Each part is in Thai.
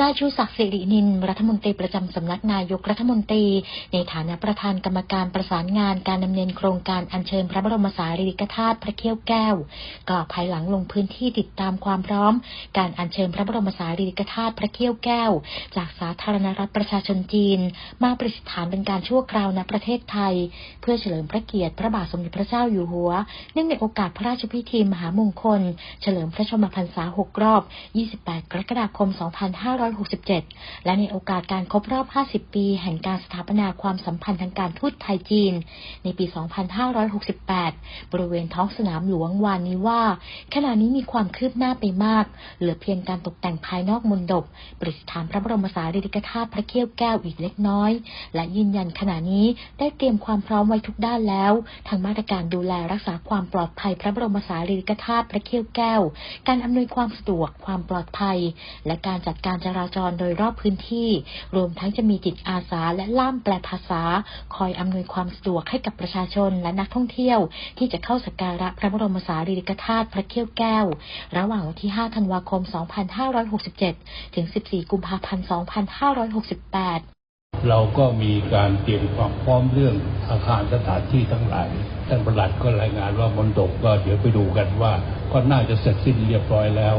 นายชูศักดิ์สิรินิน รัฐมนตรีประจำสำนักนายกรัฐมนตรี ในฐานะประธานกรรมการประสานงานการดำเนินโครงการอัญเชิญพระบรมสารีริกธาตุพระเขี้ยวแก้ว กล่าวภายหลังลงพื้นที่ติดตามความพร้อม การอัญเชิญพระบรมสารีริกธาตุพระเขี้ยวแก้ว จากสาธารณรัฐประชาชนจีน มาประดิษฐานเป็นการชั่วคราวณประเทศไทย เพื่อเฉลิมพระเกียรติพระบาทสมเด็จพระเจ้าอยู่หัว เนื่องในโอกาสพระราชพิธีมหามงคล เฉลิมพระชนมพรรษา 6 รอบ 28 กรกฎาคม2567 และในโอกาสการครบรอบ 50 ปี แห่งการสถาปนาความสัมพันธ์ทางการทูตไทยจีน ในปี 2568 บริเวณท้องสนามหลวงวานนี้ว่า ขณะนี้มีความคืบหน้าไปมาก เหลือเพียงการตกแต่งภายนอกมณฑปประดิษฐานพระบรมสารีริกธาตุพระเขี้ยวแก้วอีกเล็กน้อย และยืนยันขณะนี้ได้เตรียมความพร้อมไว้ทุกด้านแล้วทั้งมาตรการดูแลรักษาความปลอดภัยพระบรมสารีริกธาตุพระเขี้ยวแก้ว การอำนวยความสะดวกความปลอดภัย และการจัดการจราจรโดยรอบพื้นที่ รวมทั้งจะมีจิตอาสาและล่ามแปลภาษา คอยอำนวยความสะดวกให้กับประชาชนและนักท่องเที่ยว ที่จะเข้าสักการะพระบรมสารีริกธาตุพระเขี้ยวแก้ว ระหว่างวันที่ 5 ธันวาคม 2567 ถึง 14 กุมภาพันธ์ 2568 เราก็มีการเตรียมความพร้อมเรื่องอาคารสถานที่ทั้งหลายท่านประหลัดก็รายงานว่ามณฑปก็เดี๋ยวไปดูกันว่า ก็น่าจะเสร็จสิ้นเรียบร้อยแล้ว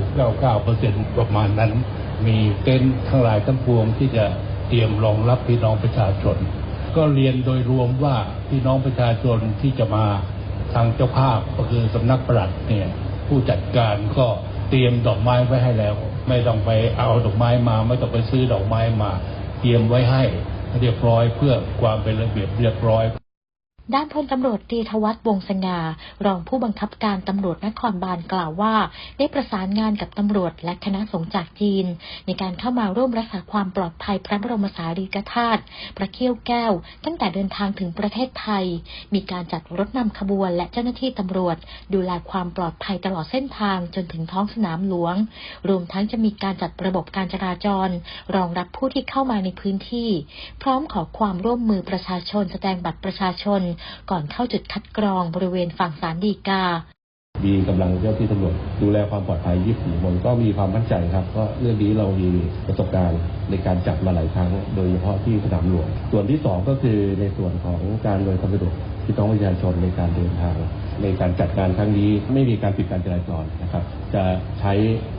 99.99%ประมาณนั้น มีเต็นท์ทั้งหลายทั้งปวงที่จะเตรียมรองรับพี่น้องประชาชน ก็เรียนโดยรวมว่าพี่น้องประชาชนที่จะมาทางเจ้าภาพก็คือสำนักประหลัดเนี่ยผู้จัดการก็เตรียมดอกไม้ไว้ให้แล้ว ไม่ต้องไปเอาดอกไม้มา ไม่ต้องไปซื้อดอกไม้มา เตรียมไว้ให้เรียบร้อยเพื่อความเป็นระเบียบเรียบร้อย ด้านพลตำรวจตีทวัฒน์วงศ์สง่ารองผู้บังคับการตำรวจนครบาลกล่าวว่า ได้ประสานงานกับตำรวจและคณะสงฆ์จากจีน ในการเข้ามาร่วมรักษาความปลอดภัยพระบรมสารีริกธาตุพระเขี้ยวแก้ว ตั้งแต่เดินทางถึงประเทศไทย มีการจัดรถนำขบวนและเจ้าหน้าที่ตำรวจ ดูแลความปลอดภัยตลอดเส้นทางจนถึงท้องสนามหลวง รวมทั้งจะมีการจัดระบบการจราจร รองรับผู้ที่เข้ามาในพื้นที่ พร้อมขอความร่วมมือประชาชนแสดงบัตรประชาชนก่อนเข้าจุดคัดกรองบริเวณฝั่งสารดีกามีกำลังเจ้าที่ตำรวจดูแลความปลอดภัย24คนก็มีความมั่นใจครับเพราะเรื่องนี้เรามีประสบการณ์ในการจับมาหลายครั้ง โดยเฉพาะที่สนามหลวง ส่วนที่สองก็คือในส่วนของการโดยความสะดวกพี่น้องประชาชนในการเดินทาง ในการจัดการครั้งนี้ไม่มีการปิดการจราจรนะครับ จะใช้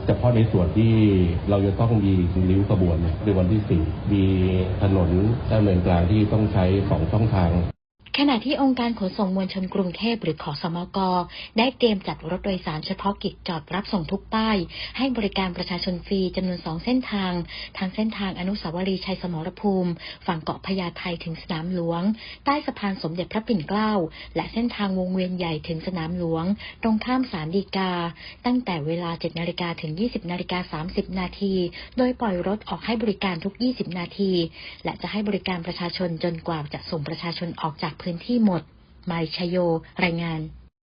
เฉพาะในส่วนที่เราจะต้องมีริ้วขบวนในวันที่สี่มีถนนดำเนินกลางที่ต้องใช้สองช่องทาง ขณะที่องค์การขนส่งมวลชนกรุงเทพหรือขอสมก ได้เตรียมจัดรถโดยสารเฉพาะกิจจอดรับส่งทุกป้าย ให้บริการประชาชนฟรีจำนวนสองเส้นทาง ทางเส้นทางอนุสาวรีย์ชัยสมรภูมิ ฝั่งเกาะพญาไทถึงสนามหลวง ใต้สะพานสมเด็จพระปิ่นเกล้า และเส้นทางวงเวียนใหญ่ถึงสนามหลวง ตรงข้ามศาลฎีกา ตั้งแต่เวลา 7นาฬิกาถึง 20นาฬิกา30 นาที โดยปล่อยรถออกให้บริการทุก 20 นาที และจะให้บริการประชาชนจนกว่าจะส่งประชาชนออกจากพื้นที่หมด มาริชโย รายงาน